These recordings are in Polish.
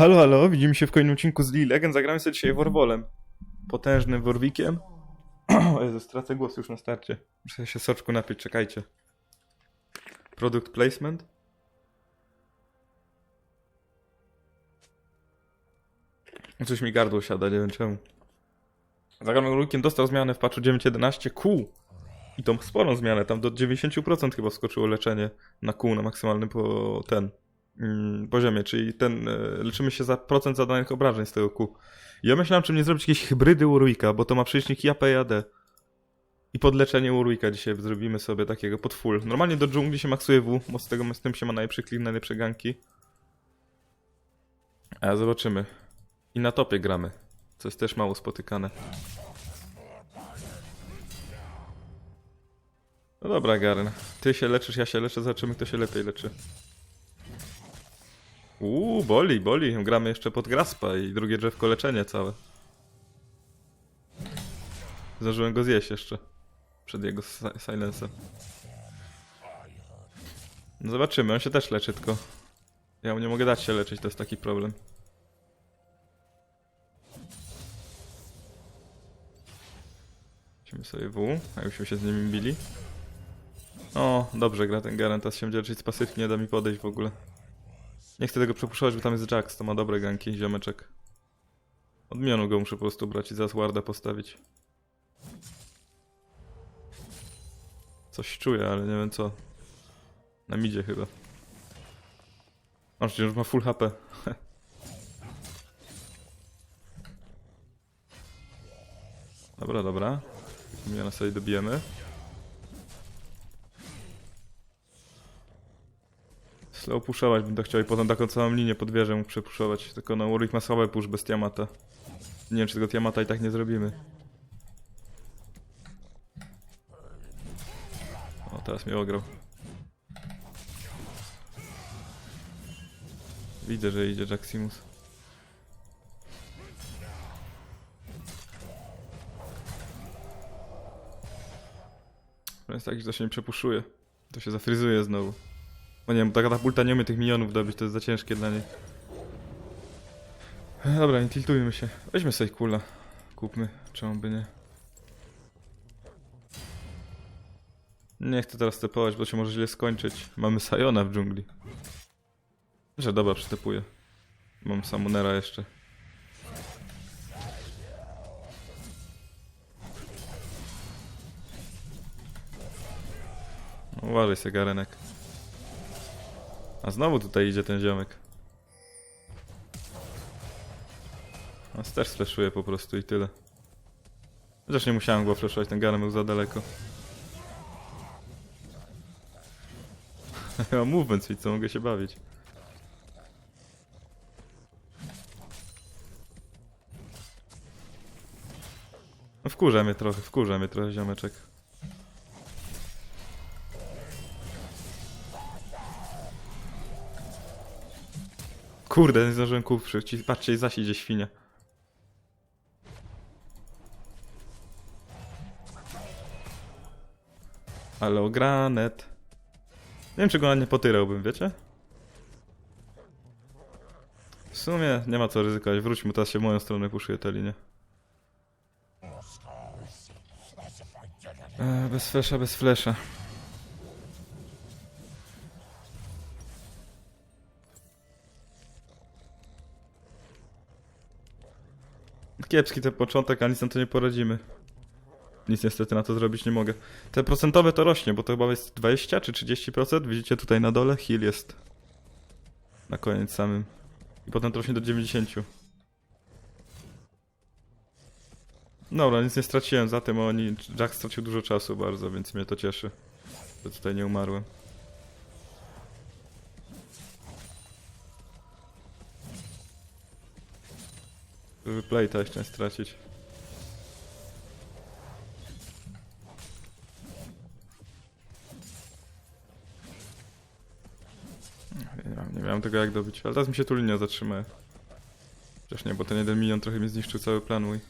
Halo, halo, widzimy się w kolejnym odcinku z League Legend. Zagramy sobie dzisiaj Warwolem. Potężnym Warwickiem. O Jezu, stracę głos już na starcie. Muszę się soczku napić, czekajcie. Product placement. Coś mi gardło siada, nie wiem czemu. Zagramy Warwickiem, dostał zmianę w patchu 9.11 Q. I tą sporą zmianę, tam do 90% chyba wskoczyło leczenie na Q, na maksymalnym po ten poziomie, czyli ten, e, leczymy się za procent zadanych obrażeń z tego Q. Ja myślałem, czy nie zrobić jakieś hybrydy Urwika, bo to ma przeciwnik JAP i AD. I podleczenie Urwika dzisiaj zrobimy sobie takiego pod full. Normalnie do dżungli się maksuje W, bo z tego z tym się ma najlepszy clean, najlepsze ganki. A zobaczymy. I na topie gramy, co jest też mało spotykane. No dobra, Garen. Ty się leczysz, ja się leczę, zobaczymy kto się lepiej leczy. Uuu, boli, boli. Gramy jeszcze pod Graspa i drugie drzewko leczenie całe. Zdążyłem go zjeść jeszcze. Przed jego si- silensem. No zobaczymy, on się też leczy, tylko... Ja mu nie mogę dać się leczyć, to jest taki problem. Musimy sobie W, a byśmy się z nimi bili. O, dobrze gra ten Garen, teraz się będzie leczyć z pasywki, nie da mi podejść w ogóle. Nie chcę tego przepuszczać, bo tam jest Jax, to ma dobre ganki, ziomeczek. Odmianu go muszę po prostu brać i zaraz warda postawić. Coś czuję, ale nie wiem co. Na midzie chyba. Przecież już ma full HP. dobra, dobra. Miana sobie dobijemy. Slow puszować to chciał i potem taką całą linię pod wieżę mógł przepuszować. Tylko no Warwick ma słabe push bez Tiamata. Nie wiem czy tego Tiamata i tak nie zrobimy. O, teraz mnie ograł. Widzę, że idzie Jaximus. To jest taki, że to się nie przepuszuje. To się zafryzuje znowu. O nie wiem, ta katapulta nie umie tych minionów dobić, to jest za ciężkie dla niej. E, Dobra, nie tiltujmy się. Weźmy sobie kula. Kupmy, czemu by nie. Nie chcę teraz stepować, bo się może źle skończyć. Mamy Sayona w dżungli. Że dobra, przystepuję. Mam Samunera jeszcze. Uważaj sobie, Garenek. A znowu tutaj idzie ten ziomek. On też flashuje po prostu i tyle. Chociaż nie musiałem go flashować, ten Garen był za daleko. Ja mam movement switch, co mogę się bawić. No wkurza mnie trochę, wkurza mnie trochę ziomeczek. Kurde, nie zdążyłem kół. Patrzcie, zaś idzie świnia. Ale o granet. Nie wiem, czy go nie potyrałbym, wiecie? W sumie nie ma co ryzykować. Wróćmy, teraz się w moją stronę puszuje ta linia. E, bez flesza, bez flesza. Kiepski ten początek, a nic na to nie poradzimy. Nic niestety na to zrobić nie mogę. Te procentowe to rośnie, bo to chyba jest 20 czy 30%. Widzicie tutaj na dole? Heal jest. Na koniec samym. I potem to rośnie do 90. Dobra, nic nie straciłem za tym, oni... Jack stracił dużo czasu bardzo, więc mnie to cieszy. Że tutaj nie umarłem. Żeby jeszcze stracić. Nie, miałem- nie miałem tego jak dobić, ale teraz mi się tu linia zatrzyma. Chociaż nie, bo ten jeden milion trochę mi zniszczył cały plan mój.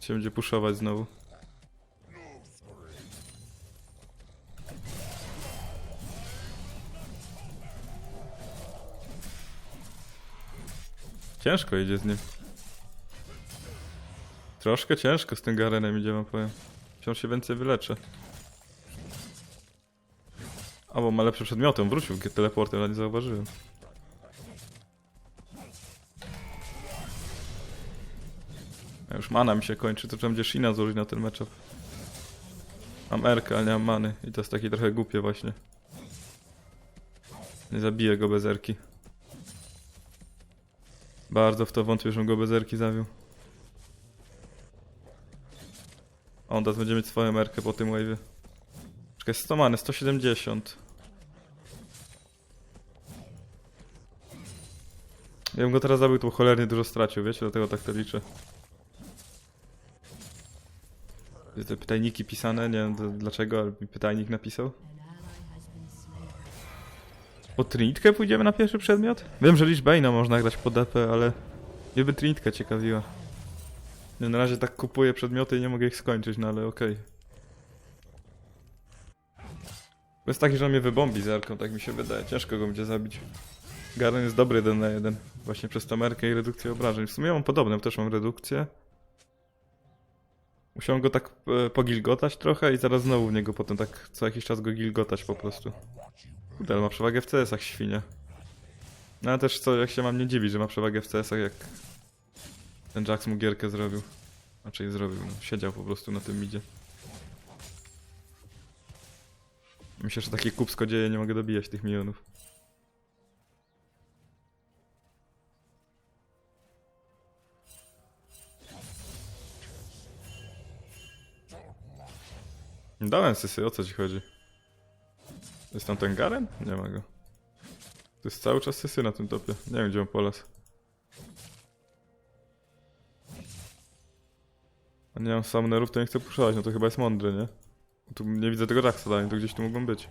Się będzie puszować znowu. Ciężko idzie z nim. Troszkę ciężko z tym Garenem idzie, wam powiem. Wciąż się więcej wyleczę. A, bo ma lepsze przedmioty, on wrócił teleportem, ale nie zauważyłem. Już mana mi się kończy, to trzeba będzie Shina złożyć na ten matchup. Mam Erkę, ale nie mam many i to jest takie trochę głupie właśnie. Nie zabiję go bez Erki. Bardzo w to wątpię, żebym go bez Erki. A on teraz będzie mieć swoją Erkę po tym wave'ie. Czekaj, 100 many, 170. Ja bym go teraz zabił, to cholernie dużo stracił, wiecie? Dlatego tak to liczę. Jest Te pytajniki pisane, nie wiem dlaczego, ale pytajnik napisał. Po Trinitkę pójdziemy na pierwszy przedmiot? Wiem, że Lichbane'a można grać po DP, ale mnie by Trinitka ciekawiła. Na razie tak kupuję przedmioty i nie mogę ich skończyć, no ale okej. To jest taki, że on mnie wybombi zerką, tak mi się wydaje. Ciężko go będzie zabić. Garen jest dobry jeden na jeden. Właśnie przez tą merkę i redukcję obrażeń. W sumie ja mam podobne, też mam redukcję. Musiałem go tak e, pogilgotać trochę i zaraz znowu w niego potem tak co jakiś czas go gilgotać po prostu. Kurde, ma przewagę w CS-ach świnia. No ale też co, jak się mam nie dziwić, że ma przewagę w CS-ach, jak ten Jax mu gierkę zrobił. Raczej zrobił, no. Siedział po prostu na tym midzie. Myślę, że takie kupsko dzieje, nie mogę dobijać tych milionów. Dałem sysy, o co ci chodzi? Jest tam ten Garen? Nie ma go. To jest cały czas sysy na tym topie. Nie wiem, gdzie on polas. Nie mam summonerów, to nie chcę puszować, no to chyba jest mądre, nie? Tu nie widzę tego Jacksa dalej, to gdzieś tu mogą być.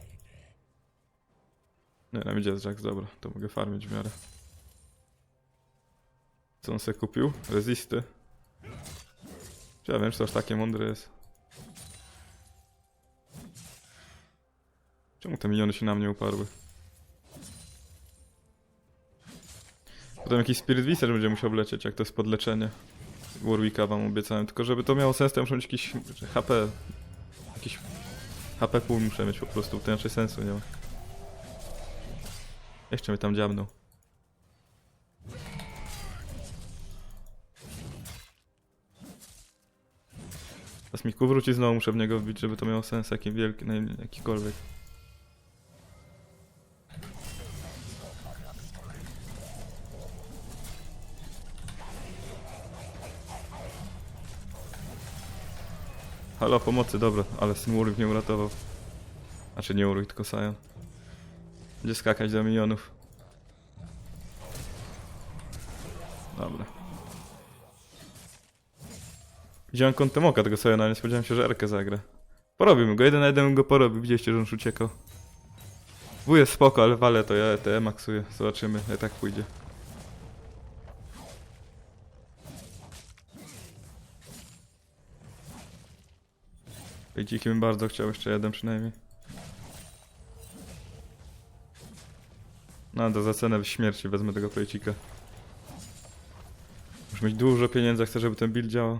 Nie, nam idzie Jax, dobra, to mogę farmić w miarę. Co on sobie kupił? Rezisty. Ja wiem, czy to aż takie mądre jest. Czemu te miniony się na mnie uparły? Potem jakiś Spirit Visage będzie musiał wlecieć, jak to jest podleczenie. Warwicka wam obiecałem, tylko żeby to miało sens, to ja muszę mieć jakiś HP. Jakiś HP pół muszę mieć po prostu, to inaczej sensu nie ma. Jeszcze mnie tam dziabnął. Teraz mi wróci znowu muszę w niego wbić, żeby to miało sens jaki wielki, jakikolwiek. Halo, pomocy, dobra, ale Smurf mnie uratował. Znaczy nie Uruk, tylko Sion. Będzie skakać do minionów. Dobra. Widziałem kątem oka tego Siona, nie spodziewałem się, że Erkę zagra. Porobimy go, jeden na jeden go porobił, widzieliście, że on uciekał. W jest spoko, ale wale to ja ETE maksuję, zobaczymy, jak tak pójdzie. Dziki bym bardzo chciał, jeszcze jeden przynajmniej. No to za cenę śmierci wezmę tego plejcika. Muszę mieć dużo pieniędzy, chcę, żeby ten build działał.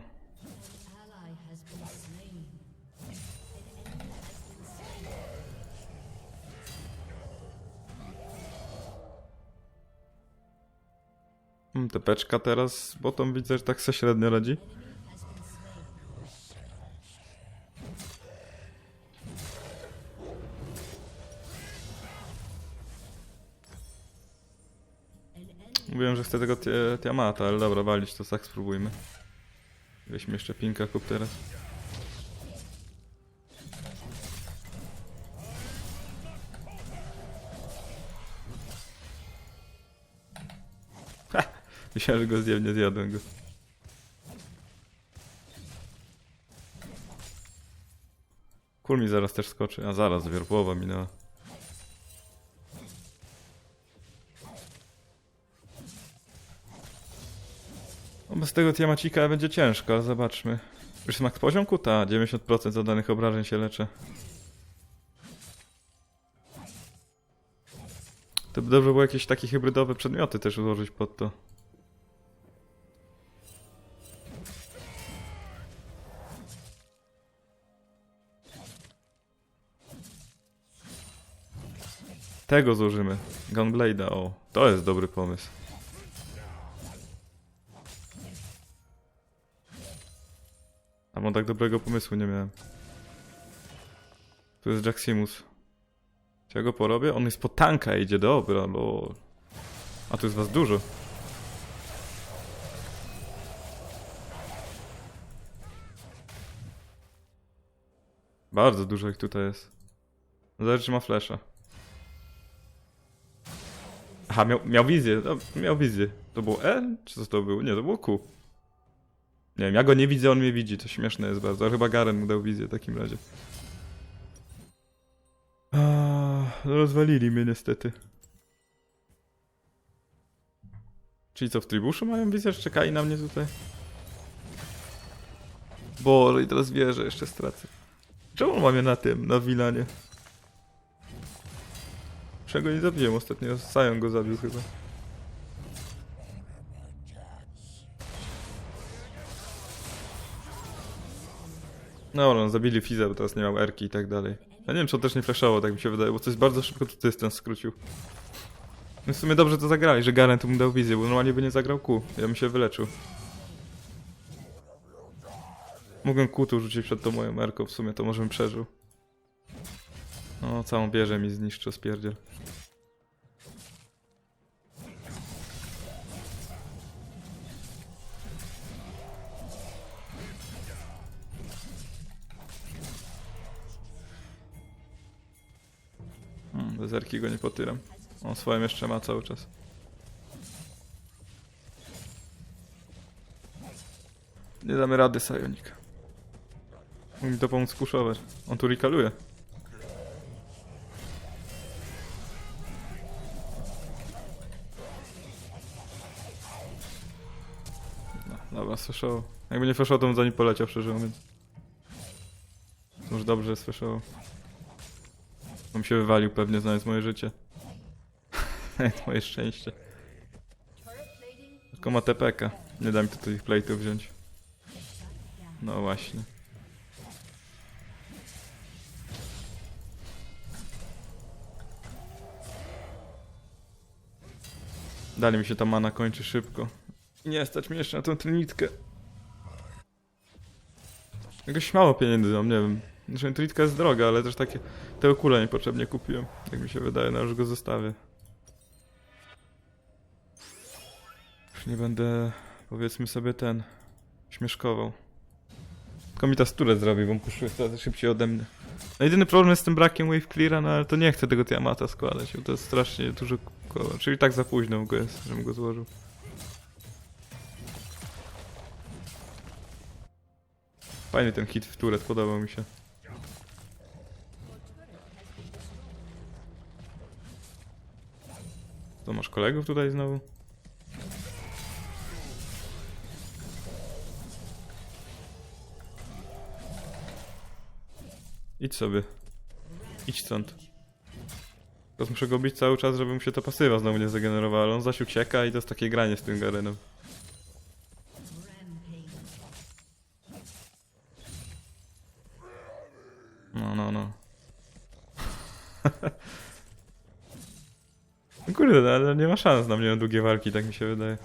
Hmm, tepeczka teraz, bo tą widzę, że tak se średnio radzi. Mówiłem, że chcę tego Ti- Tiamata, ale dobra, walić to tak spróbujmy. Weźmy jeszcze pinka kup teraz. Ha! Myślałem, że go zjem, nie zjadłem go. Kul mi zaraz też skoczy, a zaraz, wierpłowa minęła. z tego Tiamacika będzie ciężko, ale zobaczmy. Już jest max poziom kuta, 90% zadanych obrażeń się leczy. To by dobrze było jakieś takie hybrydowe przedmioty też ułożyć pod to. Tego zużymy. Gunblade'a, o. To jest dobry pomysł. A mam tak dobrego pomysłu nie miałem. Tu jest Jaximus. Czy ja go porobię? On jest po tanka idzie, dobra, lol. A tu jest was dużo. Bardzo dużo ich tutaj jest. Zależy czy ma flesza. Aha, miał, miał wizję, no, miał wizję. To było E? Czy co to było? Nie, to było Q. Nie wiem, ja go nie widzę, on mnie widzi, to śmieszne jest bardzo. Chyba Garen mu dał wizję w takim razie. Ah, rozwalili mnie niestety. Czyli co, w tribuszu mają wizję, że czekali na mnie tutaj? Boże, i teraz wierzę, jeszcze stracę. Czemu on ma mnie na tym, na Wilanie? Czego nie zabiłem ostatnio? Sion go zabił chyba. No, no, zabili Fiza, bo teraz nie miał Erki i tak dalej. Ja nie wiem, czy on też nie flashował, tak mi się wydaje, bo coś bardzo szybko tu dystans skrócił. No w sumie dobrze to zagrali, że Garen tu mu dał wizję, bo normalnie by nie zagrał Q. Ja bym się wyleczył. Mogłem Q tu rzucić przed tą moją Erką, w sumie to może bym przeżył. No, całą bierze mi zniszczy, spierdziel. Hmm, bez Erki go nie potyram. On swoją jeszcze ma cały czas. Nie damy rady, Sajonik. Mógł mi to pomóc puszować. On tu rikaluje. No, dobra, słyszało. Jakby nie flashował, to bym za nim poleciał, szczerze mówiąc. Już dobrze słyszało. On się wywalił pewnie, znając moje życie. Znając moje szczęście. Tylko ma TPK. Nie da mi tutaj ich plate'ów wziąć. No właśnie. Dalej mi się ta mana kończy szybko. Nie stać mi jeszcze na tą trinitkę. Jakoś mało pieniędzy mam, nie wiem. Znaczy trinitka jest droga, ale też takie... Te okule niepotrzebnie kupiłem. Jak mi się wydaje, no już go zostawię. Już nie będę, powiedzmy sobie, ten... Śmieszkował. Tylko mi ta sturę zrobi, bo puszuje coraz szybciej ode mnie. No jedyny problem jest z tym brakiem wave cleara, no ale to nie chcę tego Tiamata składać, bo to jest strasznie dużo koła. Czyli tak za późno go jest, żebym go złożył. Fajny ten hit w turet, podobał mi się. To masz kolegów tutaj znowu? Idź sobie. Idź stąd. Teraz muszę go bić cały czas, żeby mu się ta pasywa znowu nie zagenerowała, ale on zaś ucieka i to jest takie granie z tym Garenem. Rampage. No, no, no. no kurde, no, ale nie ma szans na mnie długie walki, tak mi się wydaje.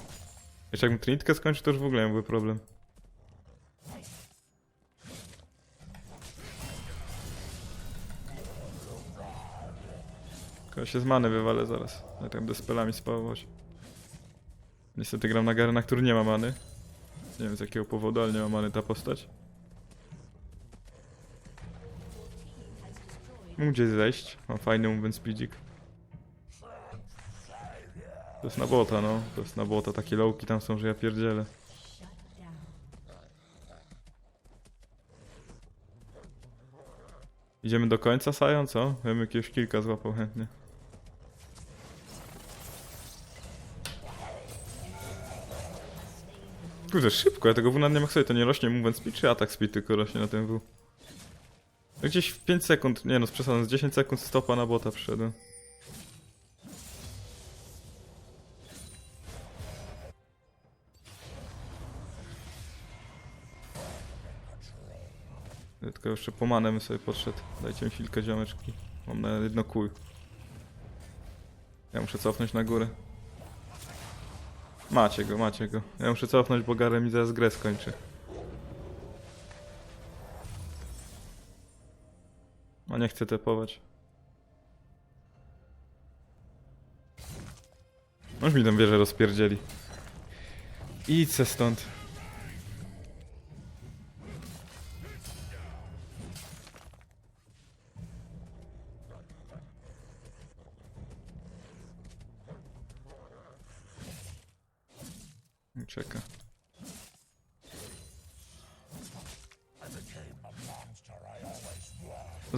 Jeszcze jakbym trinitkę skończył, to już w ogóle miałby problem. Tylko się z many wywalę zaraz. Ja tak będę z pelami spałować. Niestety gram na Garena, który nie ma many. Nie wiem z jakiego powodu, ale nie ma many ta postać. Mógł gdzieś zejść. Mam fajny movement speedzik. To jest na bota, no. To jest na bota. Takie lowki tam są, że ja pierdzielę. Idziemy do końca, Sajon, co? Ja bym jakiegoś kilka złapał chętnie. Kurde, szybko, ja tego W nie sobie to nie rośnie movement speed, czy atak speed tylko rośnie na tym W? Gdzieś w 5 sekund, nie no, z przesadą, z 10 sekund stopa na bota przyszedłem. Tylko jeszcze po sobie podszedł. Dajcie mi chwilkę ziomeczki. Mam na jedno kuj. Ja muszę cofnąć na górę. Macie go, macie go. Ja muszę cofnąć, bo Garen mi zaraz grę skończy. A nie chcę tepować. Już mi tam wieżę rozpierdzieli. Idź stąd.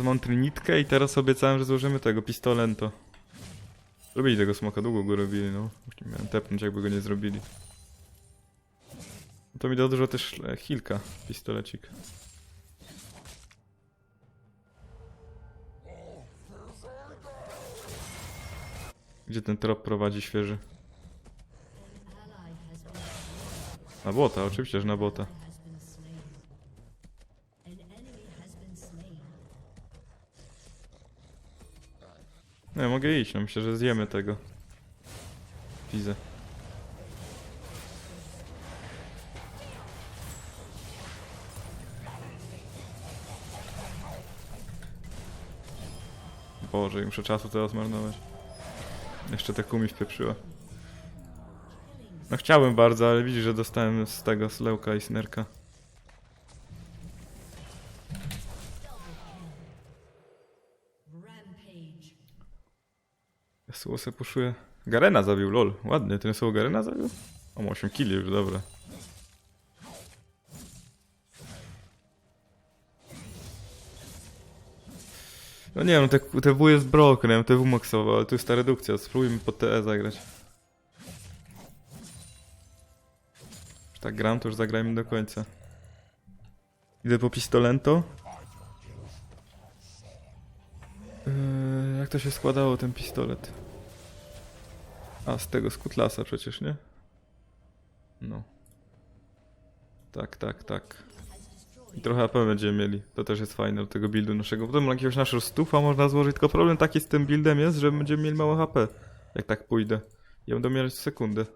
Mam trinitkę i teraz obiecałem, że złożymy tego pistolento. Robili tego smoka, długo go robili, no. Miałem tepnąć, jakby go nie zrobili. No To mi da dużo też e, hilka, pistolecik. Gdzie ten trop prowadzi świeży? Na bota, oczywiście, że na bota. No ja mogę iść, no myślę, że zjemy tego. Widzę. Boże, muszę czasu teraz marnować. Jeszcze te kumi wpieprzyła. No chciałem bardzo, ale widzisz, że dostałem z tego slełka i snerka. Se puszuje. Garena zabił, lol. Ładnie, ten Yasuo Garena zabił? O, ma 8 killi już, dobra. No nie wiem, te, te W jest broken, ja bym te W maksował, ale tu jest ta redukcja, spróbujmy po TE zagrać. Już tak gram, to już zagrajmy do końca. Idę po pistolento. Yy, jak to się składało ten pistolet? A, z tego, z kutlasa przecież, nie? No. Tak, tak, tak. I trochę AP będziemy mieli. To też jest fajne do tego buildu naszego. Potem jakiegoś naszego stufa można złożyć, tylko problem taki z tym buildem jest, że będziemy mieli mało HP. Jak tak pójdę. Ja będę miał sekundę.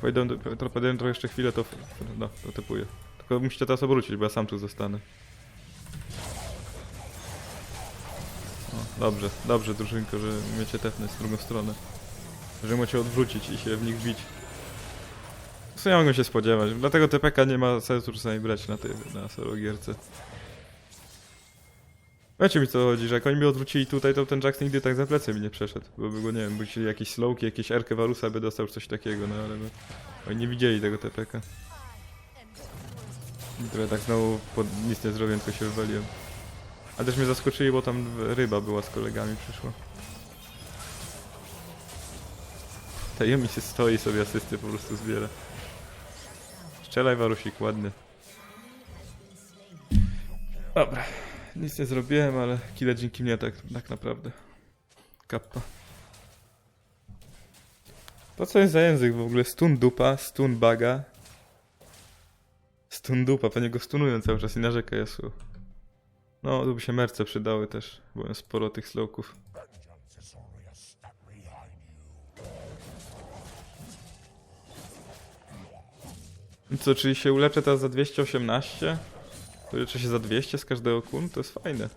Pójdę, to podejdę trochę jeszcze chwilę, to, no, to typuję. Tylko musicie teraz obrócić, bo ja sam tu zostanę. Dobrze, dobrze drużynko, że umiecie tepnąć w drugą stronę. Że możecie odwrócić i się w nich bić. Co ja mogę się spodziewać? Dlatego TPK nie ma sensu czasami brać na tej na solo gierce. Wiecie mi co chodzi, że jak oni mnie odwrócili tutaj, to ten Jax nigdy tak za plecy mi nie przeszedł. Bo by go, nie wiem, by chcieli jakieś slowki, jakieś Erkę Warusa by dostał coś takiego, no ale my, oni nie widzieli tego TPK. I trochę tak znowu pod, nic nie zrobiłem, tylko się wywaliłem. Ale też mnie zaskoczyli, bo tam ryba była z kolegami, przyszła. Ta Yumi się stoi sobie asysty po prostu zbiera. Strzelaj Warusik, ładny. Dobra, nic nie zrobiłem, ale kile dzięki mnie tak, tak naprawdę. Kappa. To co jest za język w ogóle? Stun dupa, stun baga. Stun dupa, pewnie go stunują cały czas i narzeka Yasuo. No, tu by się merce przydały też, jest sporo tych slowków. Co, czyli się uleczę teraz za 218? To leczę się za 200 z każdego kun? To jest fajne.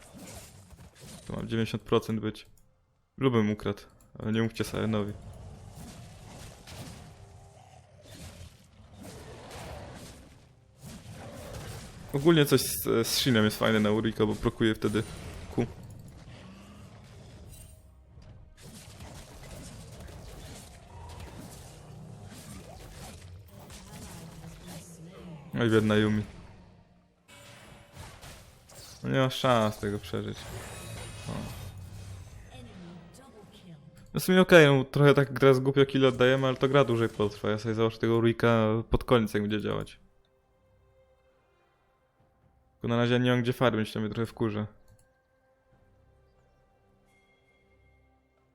To mam 90% być. Lubym ukradł, ale nie mówcie Sajenowi. Ogólnie coś z, z Shinem jest fajne na Uriko, bo prokuje wtedy Q. Oj, biedna Yumi. No nie ma szans tego przeżyć. Kill. No w sumie okej, no, trochę tak gra z głupio kill oddajemy, ale to gra dłużej potrwa. Ja sobie założę tego Urika pod koniec, jak będzie działać. Tylko na razie nie mam gdzie farmić, to mnie trochę wkurza.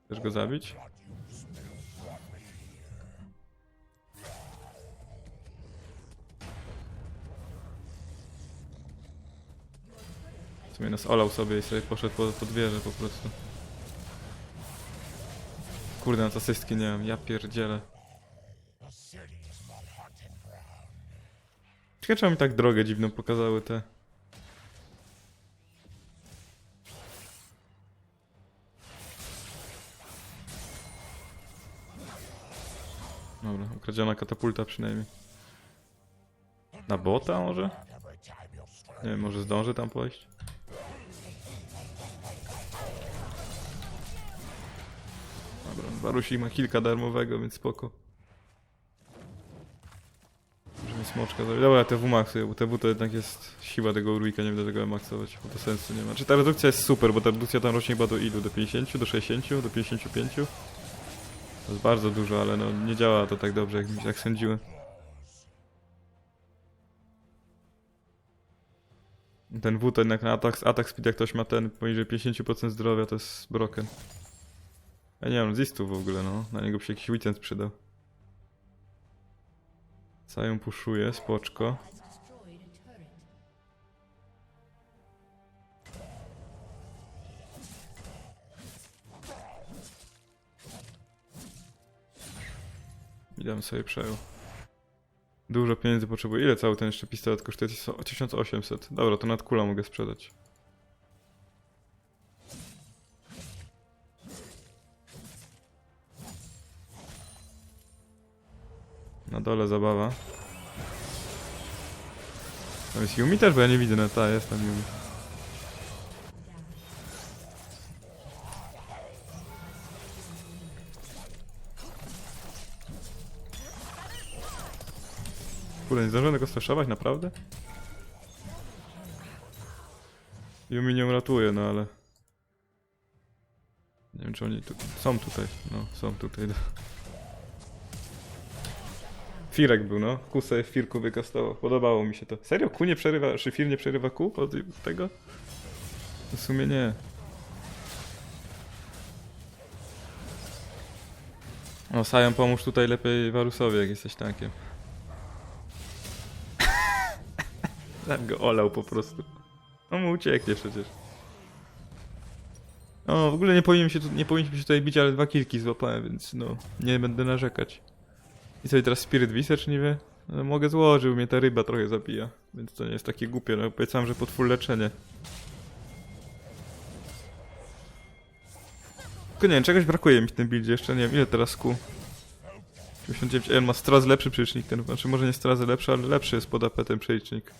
Chcesz go zabić? W sumie nas olał sobie i sobie poszedł pod, pod wieżę po prostu. kurde, na asystki nie mam, ja pierdzielę. Ciekawe, czemu mi tak drogę dziwną pokazały te. Ukradziona katapulta przynajmniej. Na bota może? Nie wiem, może zdążę tam pójść? Dobra, Barusi ma kilka darmowego, więc spoko. Możemy smoczka zrobić. Dobra, TW maksuję, bo TW to jednak jest siła tego Urwika, nie będę tego maksować, bo to sensu nie ma. Czy ta redukcja jest super, bo ta redukcja tam rośnie chyba do ilu? Do 50, do 60, do 55? To jest bardzo dużo, ale no nie działa to tak dobrze, jak, jak sądziłem. Ten W to jednak na atak, atak speed, jak ktoś ma ten poniżej 50% zdrowia, to jest broken. Ja nie mam zistu w ogóle, no. Na niego by się jakiś weekend przydał. Ją puszuje, spoczko. I dam sobie przejął. Dużo pieniędzy potrzebuję. Ile cały ten jeszcze pistolet kosztuje? Tysiąc- 1800. Dobra, to nad kula mogę sprzedać. Na dole zabawa. Tam jest Yumi też, bo ja nie widzę na ta, jest tam Yumi. Kurde, nie zdążyłem tego straszować, naprawdę? Yumi nie uratuje, no ale... Nie wiem, czy oni tu... Są tutaj, no, są tutaj. Firek był, no. Ku sobie w firku wykastował. Podobało mi się to. Serio? Ku nie przerywa, czy fir nie przerywa ku od tego? W sumie nie. O, Sajan, pomóż tutaj lepiej Warusowi, jak jesteś tankiem. Tak go olał po prostu. On mu ucieknie przecież. O, w ogóle nie się, tu, nie powinniśmy się tutaj bić, ale dwa kilki złapałem, więc no, nie będę narzekać. I sobie teraz Spirit Research nie wie? No, mogę złożyć, mnie ta ryba trochę zabija, więc to nie jest takie głupie, no powiedzam, że pod full leczenie. Tylko nie wiem, czegoś brakuje mi w tym buildzie jeszcze, nie wiem, ile teraz Q? 89, Ej, on ma straz lepszy przelicznik ten, znaczy może nie strazy lepszy, ale lepszy jest pod AP ten przelicznik.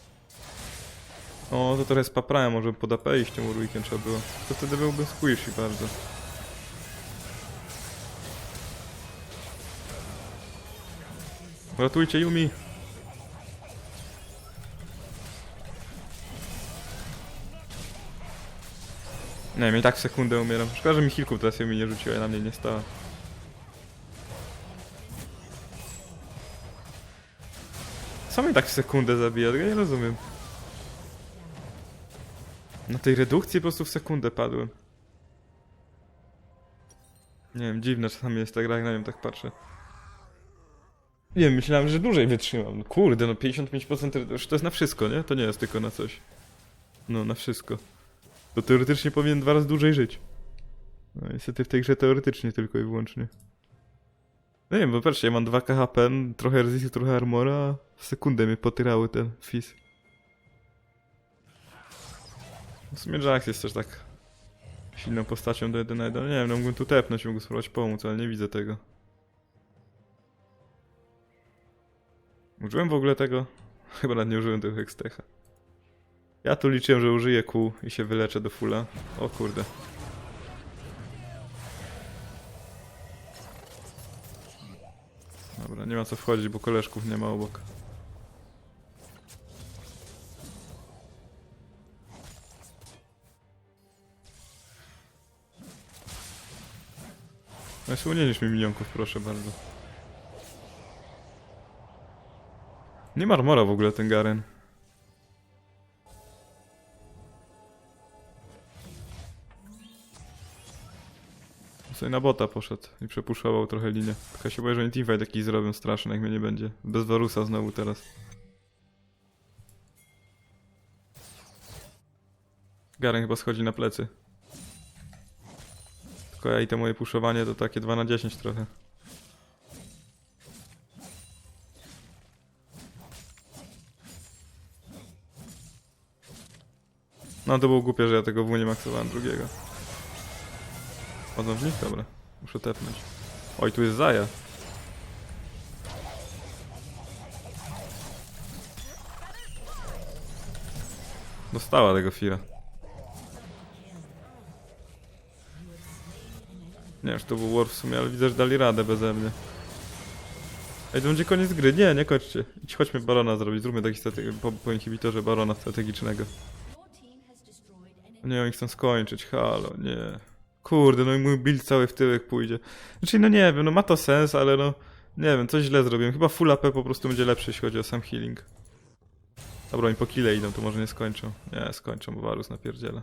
O, to trochę spaprałem, może pod AP iść tym Urwikiem trzeba było. To wtedy byłby squishy bardzo. Ratujcie Yumi! Nie wiem, i tak w sekundę umieram. Szkoda, że mi kilków teraz Yumi nie rzuciła i na mnie nie stała. Co mnie tak w sekundę zabija? Tego nie rozumiem. Na tej redukcji po prostu w sekundę padłem. Nie wiem, dziwne czasami jest ta gra, jak na nią tak patrzę. Nie wiem, myślałem, że dłużej wytrzymam. No kurde, no 55% to już to jest na wszystko, nie? To nie jest tylko na coś. No, na wszystko. To teoretycznie powinien dwa razy dłużej żyć. No niestety w tej grze teoretycznie tylko i wyłącznie. No nie wiem, bo patrzcie, ja mam 2 KHP, trochę resistu, trochę armora, w sekundę mnie potyrały ten fizz. W sumie Jax jest też tak silną postacią do 1 na 1. Nie wiem, no mógłbym tu tepnąć, mógł spróbować pomóc, ale nie widzę tego. Użyłem w ogóle tego? Chyba nawet nie użyłem tego Hextecha. Ja tu liczyłem, że użyję kół i się wyleczę do fulla. O kurde. Dobra, nie ma co wchodzić, bo koleżków nie ma obok. No jeszcze unieś mi minionków, proszę bardzo. Nie ma w ogóle ten Garen. Sobie na bota poszedł i przepuszował trochę linię. Tylko się boję, że oni teamfight jakiś zrobią straszny, jak mnie nie będzie. Bez Warusa znowu teraz. Garen chyba schodzi na plecy. I to moje puszowanie to takie 2 na 10 trochę. No to było głupie, że ja tego W nie maksowałem drugiego. Chodzą w nich? Dobra. Muszę tepnąć. Oj, tu jest Zaja. Dostała tego Fira. Nie wiem, czy to był war w sumie, ale widzę, że dali radę beze mnie. Ej, to będzie koniec gry. Nie, nie kończcie. Idź, chodźmy Barona zrobić. Zróbmy taki po, po inhibitorze Barona strategicznego. Nie, oni chcą skończyć. Halo, nie. Kurde, no i mój build cały w tyłek pójdzie. Znaczy, no nie wiem, no ma to sens, ale no... Nie wiem, coś źle zrobiłem. Chyba full AP po prostu będzie lepszy, jeśli chodzi o sam healing. Dobra, oni po kile idą, to może nie skończą. Nie, skończą, bo Varus napierdziela.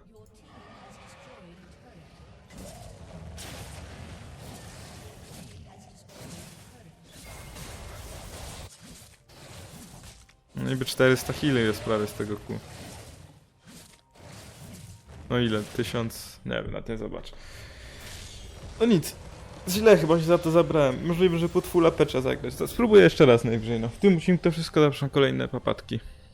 Niby 400 healy jest prawie z tego kół. No ile? 1000? Nie wiem, na tym zobacz. No nic. Źle chyba się za to zabrałem. Możliwe, że pod full AP trzeba zagrać. To spróbuję jeszcze raz najwyżej, no. W tym odcinku to wszystko, zapraszam kolejne papatki.